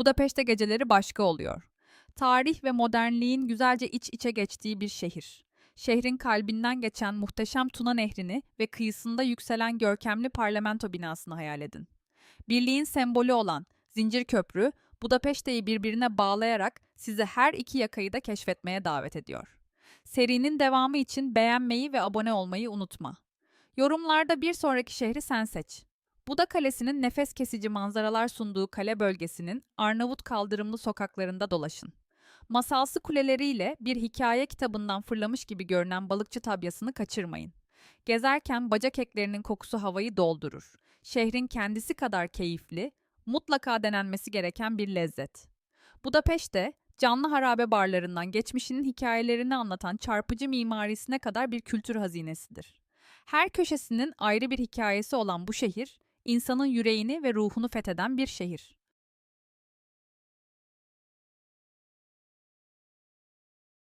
Budapeşte geceleri başka oluyor. Tarih ve modernliğin güzelce iç içe geçtiği bir şehir. Şehrin kalbinden geçen muhteşem Tuna Nehri'ni ve kıyısında yükselen görkemli parlamento binasını hayal edin. Birliğin sembolü olan Zincir Köprü, Budapeşte'yi birbirine bağlayarak sizi her iki yakayı da keşfetmeye davet ediyor. Serinin devamı için beğenmeyi ve abone olmayı unutma. Yorumlarda bir sonraki şehri sen seç. Buda Kalesi'nin nefes kesici manzaralar sunduğu kale bölgesinin Arnavut kaldırımlı sokaklarında dolaşın. Masalsı kuleleriyle bir hikaye kitabından fırlamış gibi görünen balıkçı tabyasını kaçırmayın. Gezerken bacak eklerinin kokusu havayı doldurur. Şehrin kendisi kadar keyifli, mutlaka denenmesi gereken bir lezzet. Budapeşte, canlı harabe barlarından geçmişinin hikayelerini anlatan çarpıcı mimarisine kadar bir kültür hazinesidir. Her köşesinin ayrı bir hikayesi olan bu şehir, insanın yüreğini ve ruhunu fetheden bir şehir.